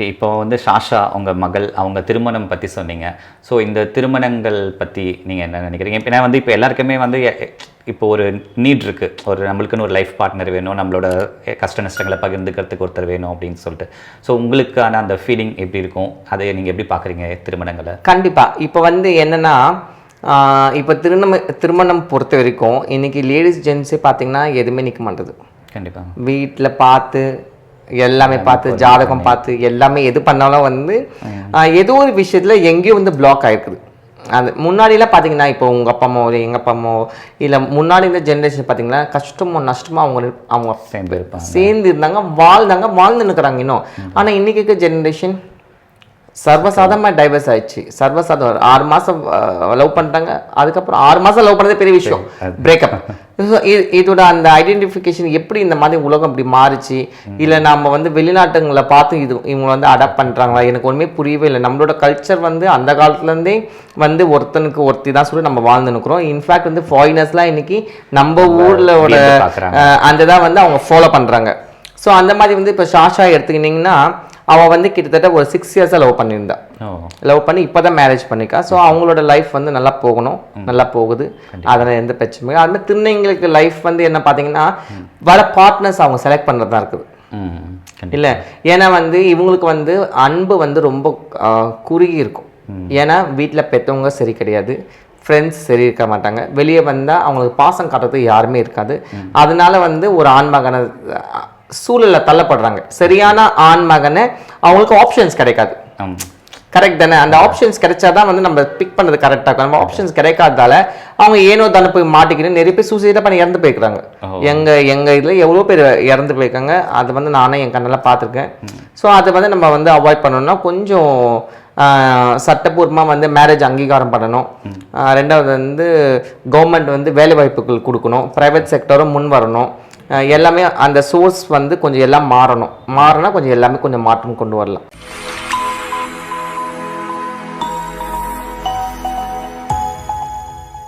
Okay இப்போ வந்து ஷாஷா அவங்க மகள் அவங்க திருமணம் பற்றி சொன்னீங்க. ஸோ இந்த திருமணங்கள் பற்றி நீங்கள் என்ன நினைக்கிறீங்க? இப்போ நான் வந்து இப்போ எல்லாருக்குமே வந்து இப்போ ஒரு நீட் இருக்குது ஒரு நம்மளுக்குன்னு ஒரு லைஃப் பார்ட்னர் வேணும் நம்மளோட கஷ்ட நஷ்டங்களை பகிர்ந்துக்கிறதுக்கு ஒருத்தர் வேணும் அப்படின்னு சொல்லிட்டு. ஸோ உங்களுக்கான அந்த ஃபீலிங் எப்படி இருக்கும்? அதை நீங்கள் எப்படி பார்க்குறீங்க திருமணங்களை? கண்டிப்பா. இப்போ வந்து என்னன்னா இப்போ திருமணம் திருமணம் பொறுத்த வரைக்கும் இன்னைக்கு லேடிஸ் ஜென்ஸே பார்த்தீங்கன்னா எதுவுமே நிற்க மாட்டேது. கண்டிப்பாக வீட்டில் பார்த்து எல்லாமே பார்த்து ஜாதகம் பார்த்து எல்லாமே எது பண்ணாலும் வந்து ஏதோ ஒரு விஷயத்துல எங்கேயோ வந்து பிளாக் ஆயிருக்குது. அது முன்னாடிலாம் பார்த்தீங்கன்னா இப்போ உங்கள் அப்பா அம்மாவோ இல்லை எங்கள் அப்பா அம்மாவோ இல்லை முன்னாடி இந்த ஜென்ரேஷன் பார்த்தீங்கன்னா கஷ்டமோ நஷ்டமோ அவங்க அவங்க சேர்ந்து இருப்பாங்க. சேர்ந்து இருந்தாங்க வாழ்ந்தாங்க வாழ்ந்து நிற்கிறாங்க இன்னும். ஆனால் இன்னைக்கு இருக்க ஜெனரேஷன் சர்வசாதாரணமாக டைவர்ஸ் ஆயிடுச்சு. சர்வசாதாரணம் ஆறு மாதம் லவ் பண்ணிட்டாங்க. அதுக்கப்புறம் ஆறு மாதம் லவ் பண்ணதே பெரிய விஷயம். பிரேக்கப் இதோட அந்த ஐடென்டிஃபிகேஷன் எப்படி இந்த மாதிரி உலகம் இப்படி மாறுச்சு? இல்லை நம்ம வந்து வெளிநாட்டுங்களை பார்த்து இது இவங்க வந்து அடாப்ட் பண்ணுறாங்களா எனக்கு ஒன்றுமே புரியவே இல்லை. நம்மளோட கல்ச்சர் வந்து அந்த காலத்துலேருந்தே வந்து ஒருத்தனுக்கு ஒருத்தி தான் சொல்லி நம்ம வாழ்ந்து நிற்கிறோம் இன்ஃபேக்ட் வந்து ஃபாரினர்ஸ்லாம் இன்னைக்கு நம்ம. அஹ் அந்த தான் வந்து அவங்க ஃபாலோ பண்ணுறாங்க ஸோ அந்த மாதிரி வந்து இப்போ ஷாஷா எடுத்துக்கிட்டிங்கன்னா அவள் வந்து கிட்டத்தட்ட ஒரு சிக்ஸ் இயர்ஸாக லவ் பண்ணியிருந்தா. லவ் பண்ணி இப்போ தான் மேரேஜ் பண்ணிக்கா ஸோ அவங்களோட லைஃப் வந்து நல்லா போகணும். நல்லா போகுது. அதில் எந்த பிரச்சனையும் இல்லை. அது மாதிரி திருநங்கைகளுக்கு லைஃப் வந்து என்ன பார்த்தீங்கன்னா வர பார்ட்னர்ஸ் அவங்க செலக்ட் பண்ணுறது தான் இருக்குது இல்லை ஏன்னா வந்து இவங்களுக்கு வந்து அன்பு வந்து ரொம்ப குறுகி இருக்கும். ஏன்னா வீட்டில் பெற்றவங்க சரி கிடையாது. ஃப்ரெண்ட்ஸ் சரி இருக்க மாட்டாங்க. வெளியே வந்தால் அவங்களுக்கு பாசம் காட்டுறது யாருமே இருக்காது. அதனால வந்து ஒரு ஆண் மகனை சூழல்ல தள்ளப்படுறாங்க. சரியான ஆண் மகனை அவங்களுக்கு ஆப்ஷன்ஸ் கிடைக்காது. கரெக்ட் தானே? அந்த ஆப்ஷன்ஸ் கிடைச்சாதான் வந்து நம்ம பிக் பண்ணது கரெக்டாக இருக்கும். நம்ம ஆப்ஷன்ஸ் கிடைக்காததால அவங்க ஏனோ தானே போய் மாட்டிக்கிட்டு நிறைய பேர் சூசைடாக பண்ணி இறந்து போயிருக்காங்க எங்க எங்க இதுல எவ்வளோ பேர் இறந்து போயிருக்காங்க அது வந்து நானே என் கண்ணெல்லாம் பார்த்துருக்கேன். ஸோ அதை வந்து நம்ம வந்து அவாய்ட் பண்ணணும்னா கொஞ்சம் ஆஹ், சட்டப்பூர்வமா வந்து மேரேஜ் அங்கீகாரம் பண்ணணும். ரெண்டாவது வந்து கவர்மெண்ட் வந்து வேலை வாய்ப்புகள் கொடுக்கணும். ப்ரைவேட் செக்டரும் முன் வரணும். எல்லாமே அந்த சோர்ஸ் வந்து கொஞ்சம் எல்லாம் மாறணும். மாறினா கொஞ்சம் எல்லாமே கொஞ்சம் மாற்றம் கொண்டு வரலாம்.